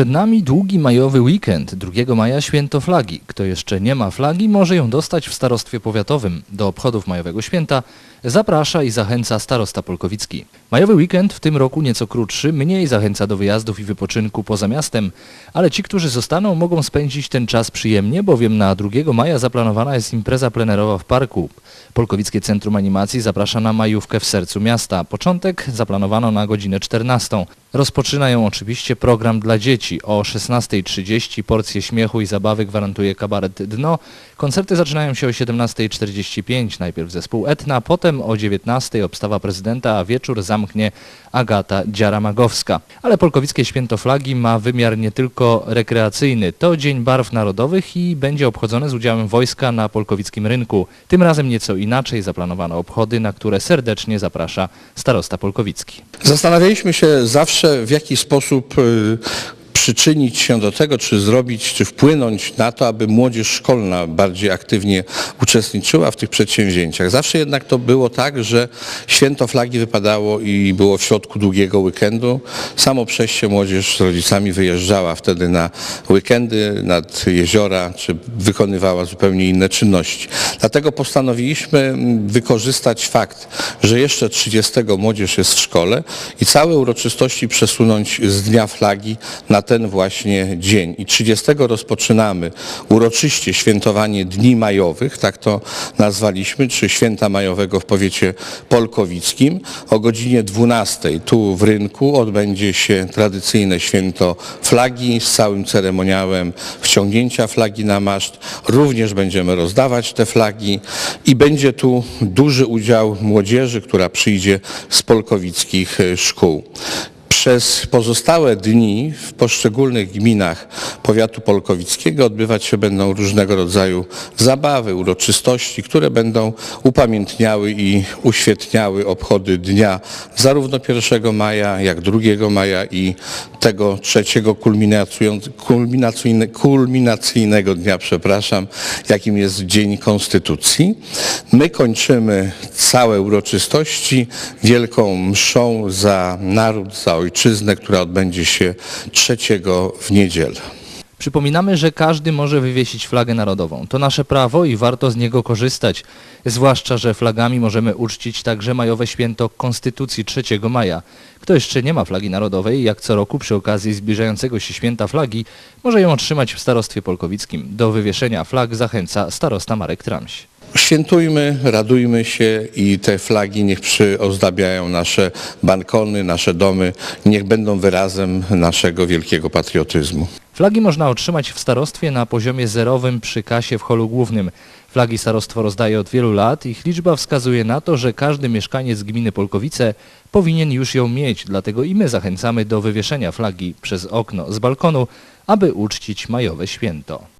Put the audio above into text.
Przed nami długi majowy weekend. 2 maja święto flagi. Kto jeszcze nie ma flagi, może ją dostać w starostwie powiatowym. Do obchodów majowego święta zaprasza i zachęca starosta Polkowicki. Majowy weekend w tym roku nieco krótszy, mniej zachęca do wyjazdów i wypoczynku poza miastem, ale ci, którzy zostaną, mogą spędzić ten czas przyjemnie, bowiem na 2 maja zaplanowana jest impreza plenerowa w parku. Polkowickie Centrum Animacji zaprasza na majówkę w sercu miasta. Początek zaplanowano na godzinę 14. Rozpoczyna ją oczywiście program dla dzieci. O 16.30 porcję śmiechu i zabawy gwarantuje kabaret Dno. Koncerty zaczynają się o 17.45. Najpierw zespół Etna, potem o 19.00 obstawa prezydenta, a wieczór zamknie Agata Dziara-Magowska. Ale Polkowickie Święto Flagi ma wymiar nie tylko rekreacyjny. To Dzień Barw Narodowych i będzie obchodzony z udziałem wojska na Polkowickim Rynku. Tym razem nieco inaczej zaplanowano obchody, na które serdecznie zaprasza starosta Polkowicki. Zastanawialiśmy się zawsze, w jaki sposób y, przyczynić się do tego, czy zrobić, czy wpłynąć na to, aby młodzież szkolna bardziej aktywnie uczestniczyła w tych przedsięwzięciach. Zawsze jednak to było tak, że święto flagi wypadało i było w środku długiego weekendu. Samo przejście młodzież z rodzicami wyjeżdżała wtedy na weekendy nad jeziora, czy wykonywała zupełnie inne czynności. Dlatego postanowiliśmy mm, wykorzystać fakt, że jeszcze 30 młodzież jest w szkole i całe uroczystości przesunąć z Dnia Flagi na ten właśnie dzień. I 30 rozpoczynamy uroczyście świętowanie Dni Majowych, tak to nazwaliśmy, czy Święta Majowego w powiecie polkowickim. O godzinie 12 tu w rynku odbędzie się tradycyjne święto flagi z całym ceremoniałem wciągnięcia flagi na maszt. Również będziemy rozdawać te flagi i będzie tu duży udział młodzieży, która przyjdzie z polkowickich szkół. Przez pozostałe dni w poszczególnych gminach powiatu polkowickiego odbywać się będą różnego rodzaju zabawy, uroczystości, które będą upamiętniały i uświetniały obchody dnia zarówno 1 maja, jak 2 maja i tego trzeciego kulminacyjne- kulminacyjnego dnia, przepraszam, jakim jest Dzień Konstytucji. My kończymy całe uroczystości wielką mszą za naród, za ojczyznę, która odbędzie się trzeciego w niedzielę. Przypominamy, że każdy może wywiesić flagę narodową. To nasze prawo i warto z niego korzystać. Zwłaszcza, że flagami możemy uczcić także majowe święto Konstytucji 3 maja. Kto jeszcze nie ma flagi narodowej, jak co roku przy okazji zbliżającego się święta flagi, może ją otrzymać w starostwie polkowickim. Do wywieszenia flag zachęca starosta Marek Tramś. Świętujmy, radujmy się i te flagi niech przyozdabiają nasze balkony, nasze domy, niech będą wyrazem naszego wielkiego patriotyzmu. Flagi można otrzymać w starostwie na poziomie zerowym przy kasie w holu głównym. Flagi starostwo rozdaje od wielu lat. Ich liczba wskazuje na to, że każdy mieszkaniec gminy Polkowice powinien już ją mieć, dlatego i my zachęcamy do wywieszenia flagi przez okno z balkonu, aby uczcić majowe święto.